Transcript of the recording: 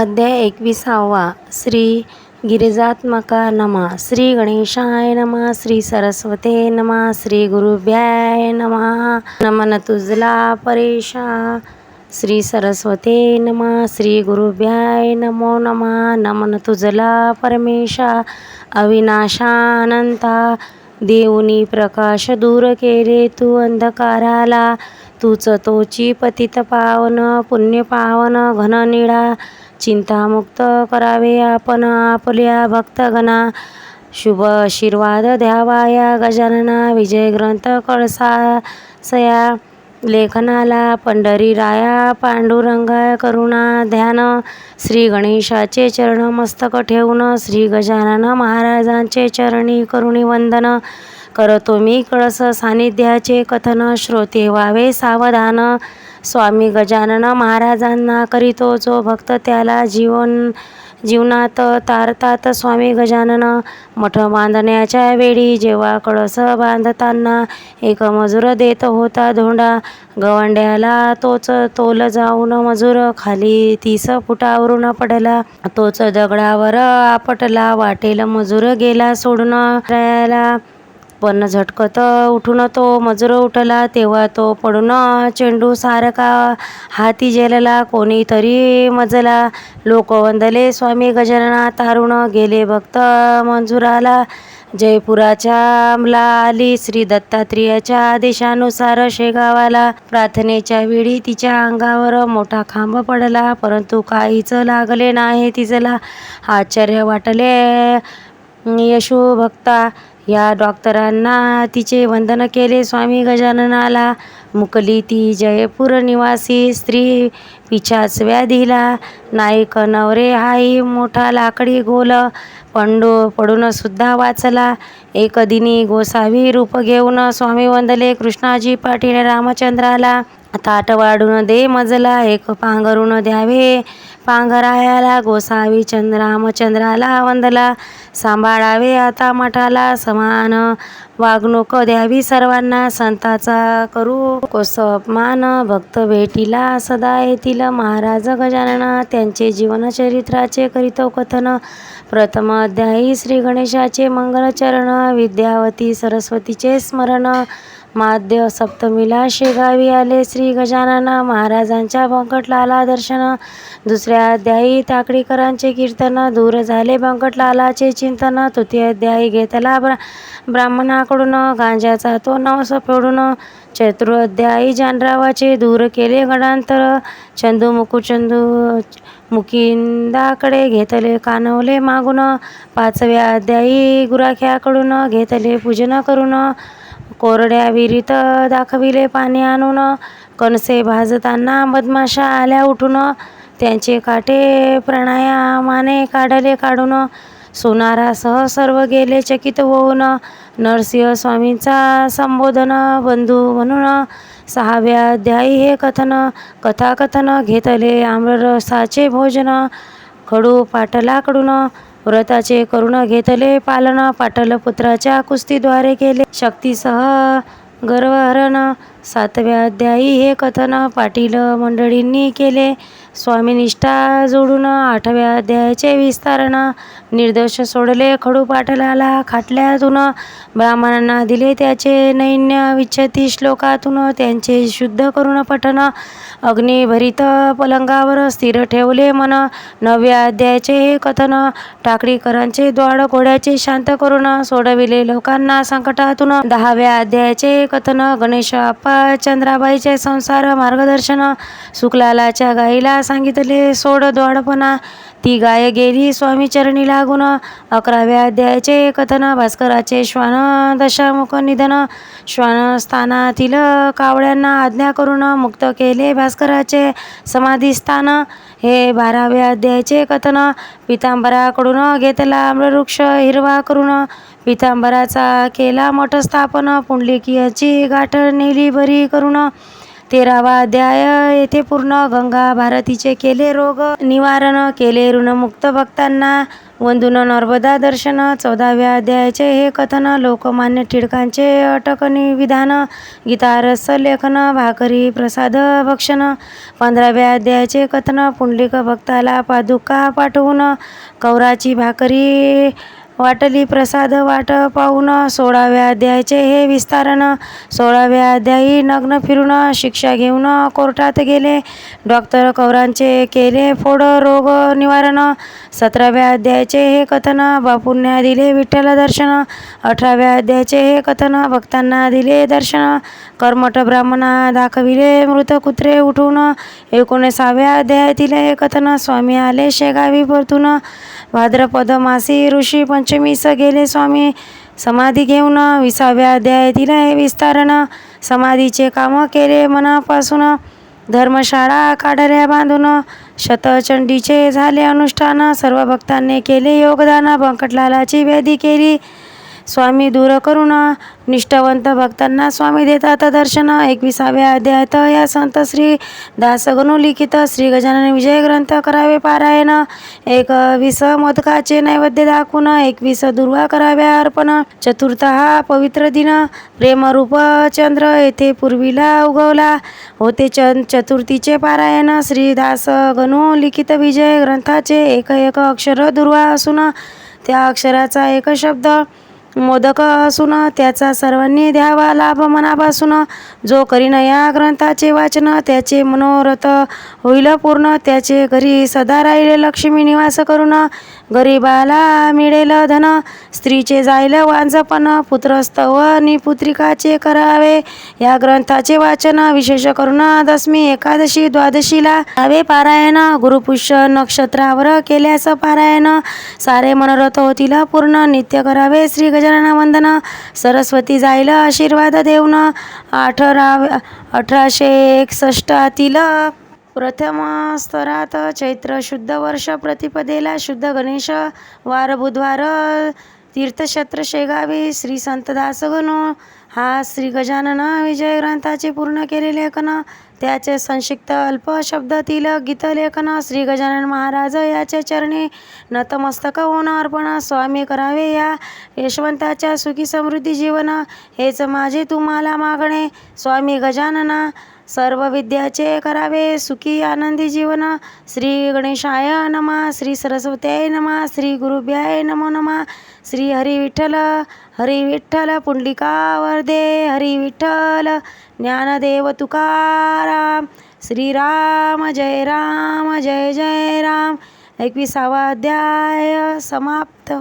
अध्याय एकविसावा श्री गिरिजात्मका नमा श्री गणेशाय नमा श्री सरस्वते नमा श्री गुरुभ्याय नमा नमन तुझला परेशा श्री सरस्वते नमा श्री गुरुभ्याय नमो नमा नमन तुझला परमेशा अविनाशानंता देऊनी प्रकाश दूर केले तू अंधकाराला तूच तोची पतित पावन पुण्य पावन घन निळा चिंतामुक्त करावे आपण आपल्या भक्तगणा. शुभ आशीर्वाद द्यावा या गजानना. विजय ग्रंथ कळसा सया लेखनाला पंढरी राया पांडुरंगा करुणा ध्यान. श्री गणेशाचे चरण मस्तक ठेवून श्री गजानन महाराजांचे चरणी करुणी वंदन. करतो मी कळस सानिध्याचे कथन. श्रोते व्हावे सावधान. स्वामी गजानन महाराजांना करीतो जो भक्त त्याला जीवन जीवनात तारतात. स्वामी गजानन मठ बांधण्याच्या वेळी जेव्हा कळस बांधताना एक मजूर देत होता धोंडा. गवंड्याला तोच तोल जाऊन मजूर खाली तीस फुटावरून पडला. तोच दगडावर आपटला वाटेल मजूर गेला सोडून. रायाला पण झटकत उठून तो मजूर उठला तेव्हा तो पडून चेंडू सारखा हाती जेलला कोणीतरी मजला. लोक वंदले स्वामी गजानना तारुण गेले भक्त मंजुराला. जयपुराच्या अमला आली श्री दत्तात्रेयाच्या आदेशानुसार शेगावाला. प्रार्थनेच्या वेळी तिच्या अंगावर मोठा खांब पडला परंतु काहीच लागले नाही तिचला आश्चर्य वाटले यशू भक्ता या डॉक्टरांना तिचे वंदन केले. स्वामी गजाननाला मुकली ती जयपूर निवासी. स्त्री पिछाच व्याधीला नाईक नवरे हाई. मोठा लाकडी गोल पंडो पडून सुद्धा वाचला. एक दिनी गोसावी रूप घेऊन स्वामी वंदले कृष्णाजी पाटील रामचंद्राला ताट वाढून दे मजला एक पांघरून द्यावे. पांघरायाला गोसावी चंद्रामचंद्राला वंदला. सांभाळावे आता मठाला समान. वागणूक द्यावी सर्वांना संताचा करू कोस अपमान. भक्त भेटीला सदा येतील महाराज गजानना. त्यांचे जीवनचरित्राचे करीतो कथन. प्रथम अध्यायी श्री गणेशाचे मंगलचरण. विद्यावती सरस्वतीचे स्मरण. माध्य सप्तमीला शेगावी आले. श्री गजानन महाराजांच्या बंकटलाला दर्शन. दुसऱ्या अध्यायी ताकडीकरांचे कीर्तन. दूर झाले बंकटलालाचे चिंतन. तृतीय अध्यायी घेतला ब्रा ब्राह्मणाकडून. गांजाचा तो नवस फेडून. चतुर्ध्यायी जानरावाचे दूर केले गणांतर. चंदू मुकुचंदू मुकिंदाकडे घेतले कानवले मागून. पाचव्या अध्यायी गुराख्याकडून घेतले पूजन करून. कोरड्या विहिरीत दाखविले पाणी आणून कणसे भाजताना मधमाशा आल्या उठून. त्यांचे काटे प्राणायामाने काढले काढून. सोनारासह सर्व गेले चकित होऊन. नरसिंह स्वामींचा संबोधन बंधू म्हणून. सहाव्या अध्यायी हे कथन कथाकथन घेतले आम्ररसाचे भोजन. खडू पाटलाकडून व्रताचे करुण घेतले पालन पाटलपुत्राच्या कुस्तीद्वारे केले. शक्तीसह गर्वहरण सातव्या अध्यायी हे कथन पाटील मंडळींनी केले. स्वामीनिष्ठा जोडून आठव्या अध्यायाचे विस्तारण निर्दोष सोडले खडू पाटलाला खाटल्यातून. ब्राह्मणांना दिले त्याचे नैन्य विच्छती श्लोकातून त्यांचे शुद्ध करून पठन. अग्निभरित पलंगावर स्थिर ठेवले मन. नवव्या अध्यायाचे हे कथन टाकडीकरांचे द्वाड घोड्याचे शांत करून सोडविले लोकांना संकटातून. दहाव्या अध्यायाचे कथन गणेश बापा चंद्राबाईचे संसार मार्गदर्शन शुक्लालाच्या गाईला सांगितले. सोड दोडपणा. ती गाय गेली स्वामीचरणी लागून. अकराव्या अध्यायाचे कथन. भास्कराचे श्वान दशामुख निधन. श्वानस्थानातील कावळ्यांना आज्ञा करून मुक्त केले. भास्कराचे समाधीस्थान हे बाराव्या अध्यायाचे कथन. पितांबराकडून घेतला आम्रवृक्ष हिरवा करून. पितांबराचा केला मठ स्थापन पुंडलिकीयाची गाठ नेली बरी करून. तेरावा अध्याय. येथे पूर्ण गंगा भारतीचे केले रोग निवारण केले ऋणमुक्त भक्तांना. वंदून नर्मदा दर्शन. चौदाव्या अध्यायाचे हे कथन लोकमान्य टिळकांचे अटकणी विधान गीतारस लेखन भाकरी प्रसाद भक्षण. पंधराव्या अध्यायाचे कथन पुंडलिक भक्ताला पादुका पाठवून. कौराची भाकरी वाटली प्रसाद वाट पाहून सोळाव्या अध्यायाचे हे विस्तारण. सोळाव्या अध्यायी नग्न फिरून शिक्षा घेऊन कोर्टात गेले. डॉक्टर कौरांचे केले फोड रोग निवारण. सतराव्या अध्यायाचे हे कथन बापूंना दिले विठ्ठल दर्शन. अठराव्या अध्यायाचे हे कथन भक्तांना दिले दर्शन. कर्मठ ब्राह्मणा दाखविले मृत कुत्रे उठून. एकोणीसाव्या अध्यायातील हे कथन स्वामी आले शेगावी परतून. भाद्रपद मासी ऋषी पंचमीस गेले स्वामी. समाधी घेऊन विसाव्या अध्यायातील हे विस्तारण समाधीचे काम केले मनापासून. धर्मशाळा काढल्या बांधून शतचंडीचे झाले अनुष्ठान सर्व भक्तांनी केले योगदान बंकटलालाची वेदी केली. स्वामी दूर करून निष्ठावंत भक्तांना स्वामी देतात दर्शन. एकविसाव्या अध्यायात या संत श्री दासगणू लिखित श्री गजानन विजय ग्रंथ करावे पारायण. एकवीस मोदकाचे नैवेद्य दाखवून एकवीस दुर्वा कराव्या अर्पण. चतुर्थ हा पवित्र दिन. प्रेमरूप चंद्र येथे पूर्वीला उगवला. होते चंद चतुर्थीचे पारायण. श्री दासगणू लिखित विजय ग्रंथाचे एक एक अक्षर दुर्वा असून त्या अक्षराचा एक शब्द. मोदक असून त्याचा सर्वांनी द्यावा लाभ मनापासून. जो करीन या ग्रंथाचे वाचन त्याचे मनोरथ होईल पूर्ण. त्याचे घरी सदा राहिले लक्ष्मी निवास करून गरीबाला मिळेल धन. स्त्रीचे जाईल वांझपण पुत्रस्तव नि पुत्रिकाचे करावे. या ग्रंथाचे वाचन विशेष करून दशमी एकादशी द्वादशीला हवे पारायण. गुरुपुष्य नक्षत्रावर केल्यास पारायण. सारे मनोरथ होतील पूर्ण. नित्य करावे श्री गजानन वंदन सरस्वती जाईल आशीर्वाद देऊन. अठरा अठराशे एकसष्टातील प्रथम स्तरात चैत्र शुद्ध वर्ष प्रतिपदेला शुद्ध गणेश वार बुधवार तीर्थक्षेत्र शेगावी श्री संत दासगणू. हा श्री गजानन विजय ग्रंथाचे पूर्ण केले लेखन. त्याचे संक्षिप्त अल्प शब्दातील गीतलेखन श्री गजानन महाराज याच्या चरणी नतमस्तक होऊन अर्पण. स्वामी करावे या यशवंताच्या सुखी समृद्धी जीवन. हेच माझे तुम्हाला मागणे. स्वामी गजानना सर्व विद्याचे करावे सुखी आनंदी जीवन. श्री गणेशाय नमा श्री सरस्वत्याय नमा श्री गुरुभ्याय नमो नमा. श्री हरी विठ्ठल हरी विठ्ठल पुंडलिका वरदे हरी विठ्ठल ज्ञानदेव तुकाराम. श्रीराम जय राम जय जय राम. एकविसावा अध्याय समाप्त.